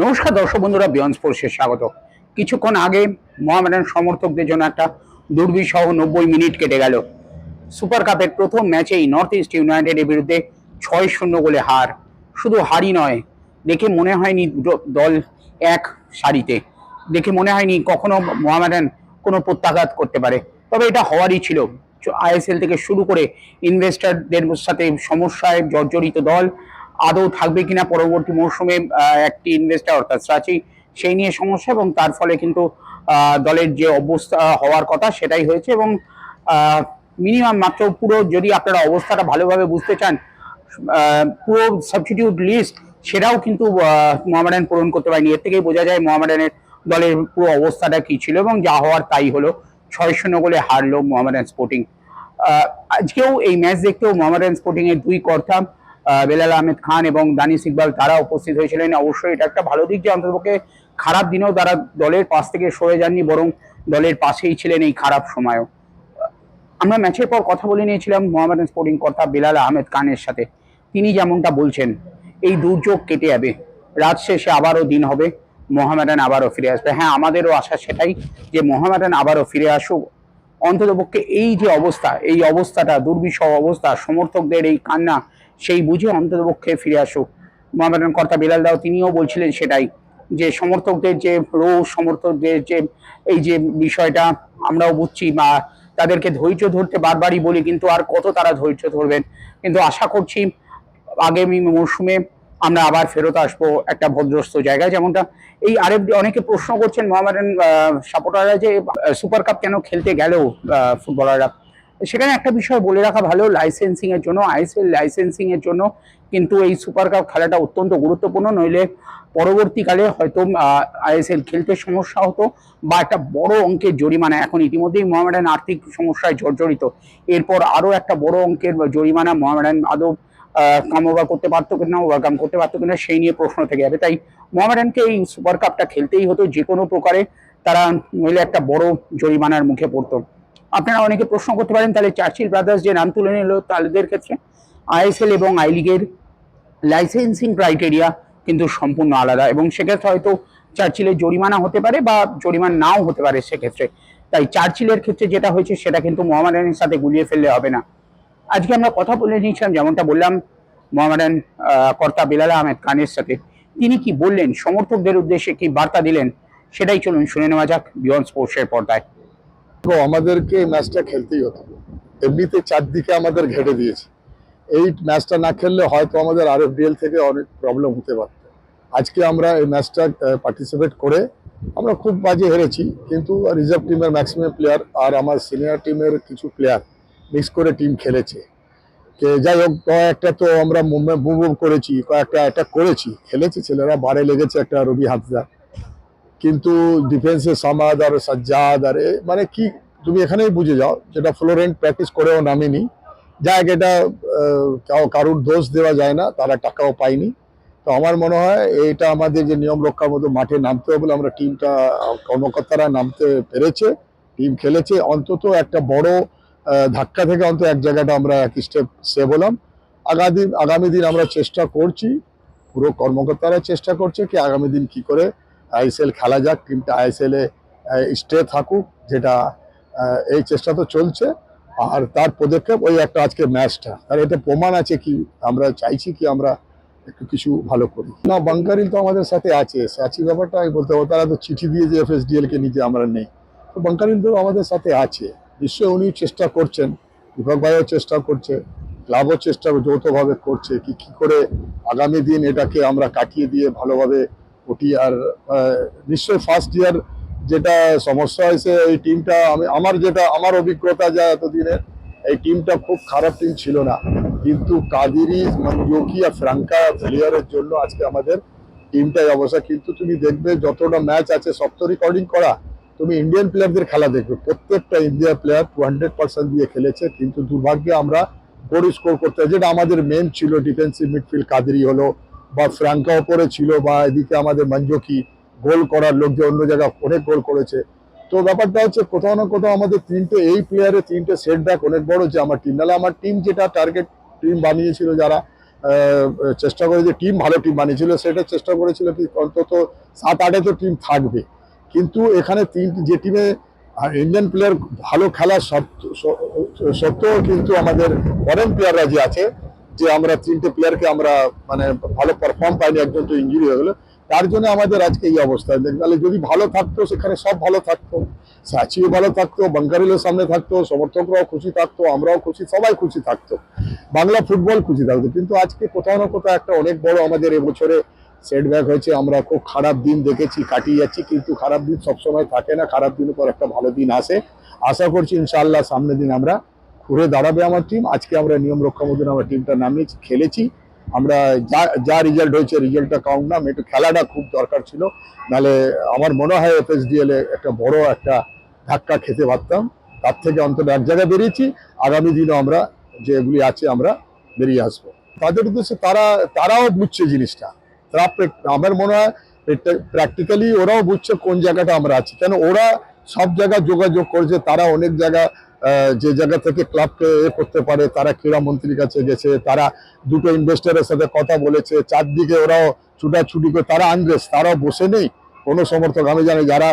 নমস্কার দর্শক বন্ধুরা, বিয়ন্ড স্পোর্টসে স্বাগত। কিছুক্ষণ আগে মোহামেডান সমর্থকদের জন্য একটা দুর্বিসহ নব্বই মিনিট কেটে গেল। সুপার কাপের প্রথম ম্যাচেই নর্থ ইস্ট ইউনাইটেডের বিরুদ্ধে ছয় শূন্য গোলে হার। শুধু হারই নয়, দেখে মনে হয়নি দুটো দল এক সারিতে। দেখে মনে হয়নি কখনো মোহামেডান কোনো প্রত্যাঘাত করতে পারে। তবে এটা হওয়ারই ছিল। আইএসএল থেকে শুরু করে ইনভেস্টারদের সাথে সমস্যায় জর্জরিত দল আদৌ থাকবে কিনা পরবর্তী মৌসুমে একটি ইনভেস্টার অর্থাৎ সাচি সেই নিয়ে সমস্যা এবং তার ফলে কিন্তু দলের যে অবস্থা হওয়ার কথা সেটাই হয়েছে এবং মিনিমাম মাত্র পুরো যদি আপনারা অবস্থাটা ভালোভাবে বুঝতে চান পুরো সাবস্টিটিউট লিস্ট সেটাও কিন্তু আহ, মোহামেডান পূরণ করতে পারেনি। এর থেকেই বোঝা যায় মোহামেডানের দলের পুরো অবস্থাটা কী ছিল এবং যা হওয়ার তাই হলো। ছয় শূন্য গোলে হারলো মোহামেডান স্পোর্টিং আজকেও এই ম্যাচ দেখতেও মোহামেডান স্পোর্টিংয়ের দুই কর্তা বেলাল আহমেদ খান এবং দানিশ ইকবাল তারা উপস্থিত হয়েছিলেন। অবশ্যই এটা একটা ভালো দিক যে অন্ততপক্ষে খারাপ দিনেও তারা দলের পাশ থেকে সরে যাননি, বরং দলের পাশেই ছিলেন এই খারাপ সময়ও। আমরা ম্যাচের পর কথা বলে নিয়েছিলাম মোহামেডান স্পোর্টিং কর্তা বেলাল আহমেদ খানের সাথে। তিনি যেমনটা বলছেন, এই দুর্যোগ কেটে যাবে, রাত শেষে আবারও দিন হবে, মোহামেডান আবারও ফিরে আসবে। হ্যাঁ আমাদেরও আশা সেটাই যে মোহামেডান আবারও ফিরে আসুক। অন্ততপক্ষে এই যে অবস্থা, এই অবস্থাটা, দুর্বিষহ অবস্থা, সমর্থকদের এই কান্না সেই বুঝে অন্ততপক্ষে ফিরে আসুক মোহামেডান কর্তা বিলাল দাও তিনিও বলছিলেন সেটাই, যে সমর্থকদের যে রোষ সমর্থকদের যে এই যে বিষয়টা আমরাও বুঝছি, বা তাদেরকে ধৈর্য ধরতে বারবারই বলি, কিন্তু আর কত তারা ধৈর্য ধরবেন। কিন্তু আশা করছি আগামী মৌসুমে আমরা আবার ফেরত আসব একটা ভদ্রস্থ জায়গায়। যেমনটা এই আরেক অনেকে প্রশ্ন করছেন মোহামেডান সাপোর্টাররা যে সুপার কাপ কেন খেলতে গেল ফুটবলাররা। সেখানে একটা বিষয় বলে রাখা ভালো লাইসেন্সিং এর জন্য আইএসএল লাইসেন্সিং এর জন্য কিন্তু এই সুপার কাপ খেলাটা অত্যন্ত গুরুত্বপূর্ণ। নইলে পরবর্তীকালে হয়তো আইএসএল খেলতে সমস্যা হতো বা একটা বড় অঙ্কের জরিমানা এখন ইতিমধ্যেই মোহামেডান আর্থিক সমস্যায় জর্জরিত। এরপর আরও একটা বড় অঙ্কের জরিমানা মোহামেডান আদৌ কাম ওভার করতে পারতো কিনা, ওভারকাম করতে পারতো কিনা সেই নিয়ে প্রশ্ন থেকে যাবে। তাই মোহামেডানকে এই সুপার কাপটা খেলতেই হতো যে কোনো প্রকারে, তারা নইলে একটা বড় জরিমানার মুখে পড়তো। আপনারা অনেকে প্রশ্ন করতে পারেন তাহলে চার্চিল ব্রাদার্স যে নাম তুলে নিল তাদের ক্ষেত্রে আইএসএল এবং আই লিগের লাইসেন্সিং ক্রাইটেরিয়া কিন্তু সম্পূর্ণ আলাদা এবং সেক্ষেত্রে হয়তো চার্চিলের জরিমানা হতে পারে বা জরিমানা নাও হতে পারে সেক্ষেত্রে। তাই চার্চিলের ক্ষেত্রে যেটা হয়েছে সেটা কিন্তু মোহামেডানের সাথে গুলিয়ে ফেললে হবে না। আজকে আমরা কথা বলে নিয়েছিলাম যেমনটা বললাম মোহামেডান আহ, কর্তা বিলাল আহমেদ খানের সাথে। তিনি কি বললেন সমর্থকদের উদ্দেশ্যে কি বার্তা দিলেন সেটাই চলুন শুনে নেওয়া যাক বিয়ন্ড স্পোর্টসের পর্দায়। তো আমাদেরকে এই ম্যাচটা খেলতেই হতো। এমনিতে চারদিকে আমাদের ঘেটে দিয়েছে। এই ম্যাচটা না খেললে হয়তো আমাদের আর থেকে অনেক প্রবলেম হতে পারত। আজকে আমরা এই ম্যাচটা পার্টিসিপেট করে আমরা খুব বাজে হেরেছি, কিন্তু রিজার্ভ টিমের ম্যাক্সিমাম প্লেয়ার আর আমার সিনিয়র টিমের কিছু প্লেয়ার মিক্স করে টিম খেলেছে। কে যাই হোক, কয়েকটা তো আমরা মুভ করেছি, কয়েকটা অ্যাটাক করেছি, খেলেছে ছেলেরা, বারে লেগেছে একটা রবি হাফজা কিন্তু ডিফেন্সে সামাদ আর সাজ্জাদ আর মানে কি, তুমি এখানেই বুঝে যাও, যেটা ফ্লোরেন্ট প্র্যাকটিস করেও নামেনি। যাক, এটা কারুর দোষ দেওয়া যায় না, তারা টাকাও পায়নি। তো আমার মনে হয় এইটা আমাদের যে নিয়ম রক্ষার মতো মাঠে নামতে হবে বলে আমরা টিমটা কর্মকর্তারা নামতে পেরেছে টিম খেলেছে। অন্তত একটা বড় ধাক্কা থেকে অন্তত এক জায়গাটা আমরা এক স্টেপ সেভ হলাম। আগামী আগামী দিন আমরা চেষ্টা করছি, পুরো কর্মকর্তারা চেষ্টা করছে কি আগামী দিন কি করে আইএসএল খেলা যাক টিমটা আইএসএল স্টে থাকুক, যেটা এই চেষ্টা তো চলছে। আর তার পদক্ষেপ ওই একটা আজকে ম্যাচটা আর এটা প্রমাণ আছে কি, আমরা চাইছি কি আমরা একটু কিছু ভালো করি। না বাঙ্কারিল তো আমাদের সাথে আছে। সাচি ব্যাপারটা আমি বলতে পারব, তারা তো চিঠি দিয়ে যে এফএসডিএল কে নিজে আমরা নেই। তো বাঙ্কারিল তো আমাদের সাথে আছে। নিশ্চয়ই উনি চেষ্টা করছেন, দীপক ভাইও চেষ্টা করছে, ক্লাবও চেষ্টা যৌথভাবে করছে, কি কি করে আগামী দিন এটাকে আমরা কাটিয়ে দিয়ে ভালোভাবে ওটি আর নিশ্চয়ই ফার্স্ট ইয়ার যেটা সমস্যা হয়েছে, এই টিমটা আমি, আমার যেটা, আমার অভিজ্ঞতা যা এতদিনের, এই টিমটা খুব খারাপ টিম ছিল না। কিন্তু কাদিরি মঞ্জুকি আর ফ্রাঙ্কা প্লেয়ারের জন্য আজকে আমাদের টিমটাই অবস্থা। কিন্তু তুমি দেখবে যতটা ম্যাচ আছে, সব তো রেকর্ডিং করা। তুমি ইন্ডিয়ান প্লেয়ারদের খেলা দেখবে। প্রত্যেকটা India player two hundred percent দিয়ে খেলেছে। কিন্তু দুর্ভাগ্যে আমরা বড় স্কোর করতে যেটা আমাদের মেন ছিল ডিফেন্সিভ মিডফিল্ড কাদেরি হলো বা ফ্রাঙ্কা ওপরে ছিল বা এদিকে আমাদের মঞ্জুকি গোল করার লোক যে অন্য জায়গায় অনেক গোল করেছে। তো ব্যাপারটা হচ্ছে কোথাও না কোথাও আমাদের তিনটে, এই প্লেয়ারে তিনটে সেট ব্যাক অনেক বড় যে আমার টিম নাহলে আমার টিম যেটা টার্গেট টিম বানিয়েছিল যারা চেষ্টা করে যে টিম ভালো টিম বানিয়েছিল, সেটা চেষ্টা করেছিল কি অন্তত সাত আটে তো টিম থাকবে। কিন্তু এখানে তিন, যে টিমে ইন্ডিয়ান প্লেয়ার ভালো খেলা সত্ত্বেও কিন্তু আমাদের ফরেন প্লেয়াররা যে আছে যে আমরা তিনটে প্লেয়ারকে আমরা মানে ভালো পারফর্ম পাইনি, একজন তো ইঞ্জুরি হয়ে গেলো। তার জন্য আমাদের আজকে এই অবস্থা। তাহলে যদি ভালো থাকতো, সেখানে সব ভালো থাকতো। সাচিও ভালো থাকতো বাঙ্কারিলের সামনে থাকতো, সমর্থকরাও খুশি থাকতো, আমরাও খুশি, সবাই খুশি থাকতো। বাংলা ফুটবল খুশি থাকতো। কিন্তু আজকে কোথাও না কোথাও একটা অনেক বড় আমাদের এবছরে সেটব্যাক হয়েছে। আমরা খুব খারাপ দিন দেখেছি, কাটিয়ে যাচ্ছি, কিন্তু খারাপ দিন সবসময় থাকে না। খারাপ দিনের পর একটা ভালো দিন আসে। আশা করছি ইনশাআল্লাহ সামনের দিন আমরা ঘুরে দাঁড়াবে আমার টিম আজকে আমরা নিয়ম রক্ষা মতন আমরা টিমটা নামিয়েছি খেলেছি। আমরা যা যা রেজাল্ট হয়েছে রেজাল্টটা কাউন্ট না, একটু খেলাটা খুব দরকার ছিল। নাহলে আমার মনে হয় এফএসডিএল এ একটা বড় একটা ধাক্কা খেতে পারতাম। তার থেকে অন্তত এক জায়গায় বেরিয়েছি। আগামী দিনও আমরা যেগুলি আছে আমরা বেরিয়ে আসব। তাদের উদ্দেশ্যে তারা, তারাও বুঝছে জিনিসটা। তারা আমার মনে হয় প্র্যাকটিক্যালি ওরাও বুঝছে কোন জায়গাটা আমরা আছি। কেন ওরা সব জায়গায় যোগাযোগ করছে, তারা অনেক জায়গা যে জায়গা থেকে ক্লাবকে এ করতে পারে, তারা ক্রীড়া মন্ত্রীর কাছে গেছে, তারা দুটো ইনভেস্টারের সাথে কথা বলেছে, চারদিকে ওরাও ছুটাছুটি করে, তারা আনরেস তারাও বসে নেই। কোনো সমর্থক, আমি জানি যারা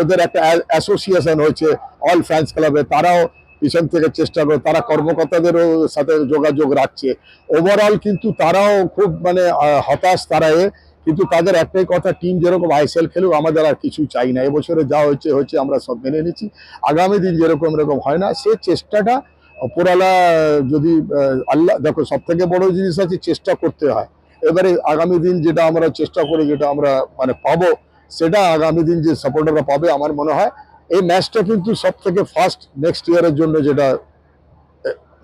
ওদের একটা অ্যাসোসিয়েশন হয়েছে অল ফ্যান্স ক্লাবে তারাও পিছন থেকে চেষ্টা করে, তারা কর্মকর্তাদেরও সাথে যোগাযোগ রাখছে। ওভারঅল কিন্তু তারাও খুব মানে হতাশ, তারা এ কিন্তু তাদের একটাই কথা টিম যেরকম আইএসএল খেলুক, আমাদের আর কিছু চাই না। এবছরে যা হয়েছে হয়েছে, আমরা সব মেনে নিচ্ছি। আগামী দিন যেরকম এরকম হয় না, সে চেষ্টাটা অপরালা যদি আল্লাহ, দেখো সব থেকে বড় জিনিস আছে চেষ্টা করতে হয়। এবারে আগামী দিন যেটা আমরা চেষ্টা করি, যেটা আমরা মানে পাবো, সেটা আগামী দিন যে সাপোর্টাররা পাবে, আমার মনে হয় এই ম্যাচটা কিন্তু সব থেকে ফার্স্ট নেক্সট ইয়ারের জন্য যেটা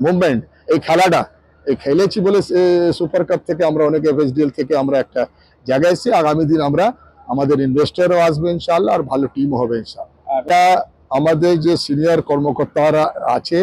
মুভমেন্ট এই খেলাটা এই খেলেছি বলে সুপার কাপ থেকে আমরা অনেক এফএসডিএল থেকে আমরা একটা জায়গায় এসেছি। আগামী দিন আমরা আমাদের ইনভেস্টারও আসবে ইনশাআল্লাহ আর ভালো টিম হবে ইনশাআল্লাহ। এটা আমাদের যে সিনিয়র কর্মকর্তারা আছে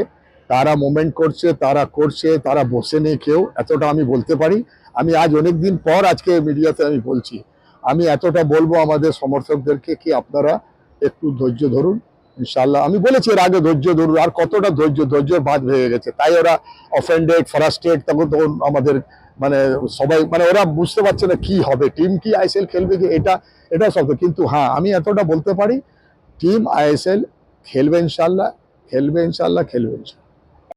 তারা মুভমেন্ট করছে তারা করছে তারা বসে নেই কেউ এতটা আমি বলতে পারি। আমি আজ অনেক দিন পর আজকে মিডিয়াতে আমি বলছি। আমি এতটা বলব আমাদের সমর্থকদেরকে কি আপনারা একটু ধৈর্য ধরুন ইনশাল্লাহ আমি বলেছি এর আগে ধৈর্য ধরুন, আর কতটা ধৈর্য ধৈর্যের বাঁধ ভেঙে গেছে। তাই ওরা অফেন্ডেড ফ্রাস্ট্রেট তখন তখন আমাদের মানে সবাই মানে ওরা বুঝতে পারছে না কি হবে। টিম কি আইএসএল খেলবে কি? এটা এটা সব কিন্তু হ্যাঁ আমি এতটা বলতে পারি টিম আইএসএল খেলবে ইনশাল্লাহ খেলবে ইনশাল্লাহ খেলবে ইনশাল্লাহ